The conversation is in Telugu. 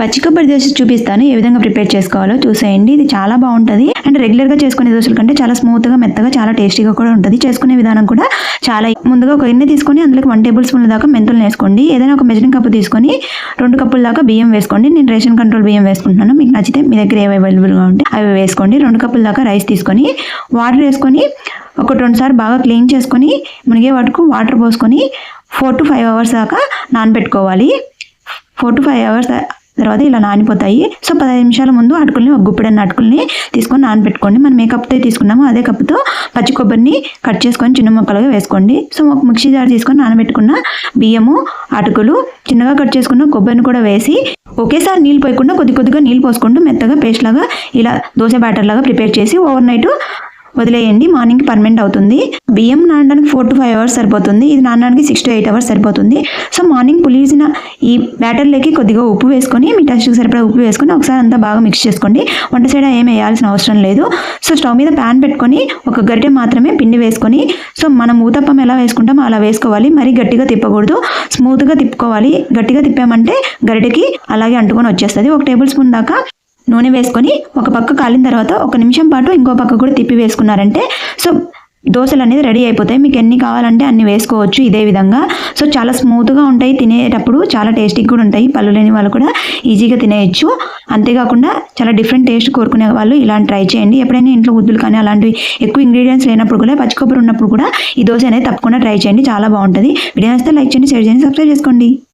పచ్చి కొబ్బరి దోశ చూపిస్తాను. ఏ విధంగా ప్రిపేర్ చేసుకోవాలో చూసేయండి. ఇది చాలా బాగుంటుంది. అండ్ రెగ్యులర్గా చేసుకునే దోశల కంటే చాలా స్మూత్గా మెత్తగా చాలా టేస్టీగా కూడా ఉంటుంది. చేసుకునే విధానం కూడా చాలా ముందుగా ఒక గిన్నె తీసుకొని అందులోకి వన్ టేబుల్ స్పూన్ దాకా మెంతులు వేసుకోండి. ఏదైనా ఒక మెజరింగ్ కప్పు తీసుకొని రెండు కప్పుల దాకా బియ్యం వేసుకోండి. నేను రేషన్ కంట్రోల్ బియ్యం వేసుకుంటున్నాను. మీకు నచ్చితే మీ దగ్గర ఏవి అవైలబుల్గా ఉంటే అవి వేసుకోండి. రెండు కప్పుల దాకా రైస్ తీసుకొని వాటర్ వేసుకొని ఒక రెండు సార్లు బాగా క్లీన్ చేసుకొని మునిగే వాటికి వాటర్ పోసుకొని ఫోర్ టు ఫైవ్ అవర్స్ దాకా నానబెట్టుకోవాలి. ఫోర్ టు ఫైవ్ అవర్స్ తర్వాత ఇలా నానిపోతాయి. సో పదహైదు నిమిషాల ముందు అటుకుల్ని ఒక గుప్పెడన్న అటుకుల్ని తీసుకొని నానబెట్టుకోండి. మనం ఏ కప్పుతో తీసుకున్నామో అదే కప్పుతో పచ్చి కొబ్బరిని కట్ చేసుకొని చిన్న ముక్కలుగా వేసుకోండి. సో ఒక మిక్సీ జార్ తీసుకొని నానబెట్టుకున్న బియ్యము అటుకులు చిన్నగా కట్ చేసుకున్న కొబ్బరిని కూడా వేసి ఒకేసారి నీళ్ళు పోయకుండా కొద్ది కొద్దిగా నీళ్ళు పోసుకుంటూ మెత్తగా పేస్ట్ లాగా ఇలా దోశ బ్యాటర్ లాగా ప్రిపేర్ చేసి ఓవర్ నైట్ వదిలేయండి మార్నింగ్ పర్మనెంట్ అవుతుంది. బియ్యం నానడానికి ఫోర్ టు ఫైవ్ అవర్స్ సరిపోతుంది. ఇది నానడానికి సిక్స్ టు ఎయిట్ అవర్స్ సరిపోతుంది. సో మార్నింగ్ పులిసిన ఈ బ్యాటర్లోకి కొద్దిగా ఉప్పు వేసుకొని మీ టెస్ట్కి సరిపడా ఉప్పు వేసుకొని ఒకసారి అంతా బాగా మిక్స్ చేసుకోండి. వంట సైడ్ ఏం వేయాల్సిన అవసరం లేదు. సో స్టవ్ మీద ప్యాన్ పెట్టుకొని ఒక గరిటె మాత్రమే పిండి వేసుకొని సో మనం ఊతప్పం ఎలా వేసుకుంటామో అలా వేసుకోవాలి. మరీ గట్టిగా తిప్పకూడదు. స్మూత్గా తిప్పుకోవాలి. గట్టిగా తిప్పామంటే గరిటెకి అలాగే అంటుకొని వచ్చేస్తుంది. ఒక టేబుల్ స్పూన్ దాకా నూనె వేసుకొని ఒక పక్క కాలిన తర్వాత ఒక నిమిషం పాటు ఇంకో పక్క కూడా తిప్పి వేసుకున్నారంటే సో దోశలు అనేది రెడీ అయిపోతాయి. మీకు ఎన్ని కావాలంటే అన్ని వేసుకోవచ్చు ఇదే విధంగా. సో చాలా స్మూత్గా ఉంటాయి. తినేటప్పుడు చాలా టేస్టీగా కూడా ఉంటాయి. పళ్ళు లేని వాళ్ళు కూడా ఈజీగా తినేయచ్చు. అంతేకాకుండా చాలా డిఫరెంట్ టేస్ట్ కోరుకునే వాళ్ళు ఇలాంటి ట్రై చేయండి. ఎప్పుడైనా ఇంట్లో ఉద్దులు కానీ అలాంటివి ఎక్కువ ఇంగ్రీడియంట్స్ లేనప్పుడు కూడా పచ్చికొబ్బరి ఉన్నప్పుడు కూడా ఈ దోశ అనేది తప్పకుండా ట్రై చేయండి. చాలా బాగుంటుంది. వీడియో నచ్చితే లైక్ చేయండి షేర్ చేయండి సబ్స్క్రైబ్ చేసుకోండి.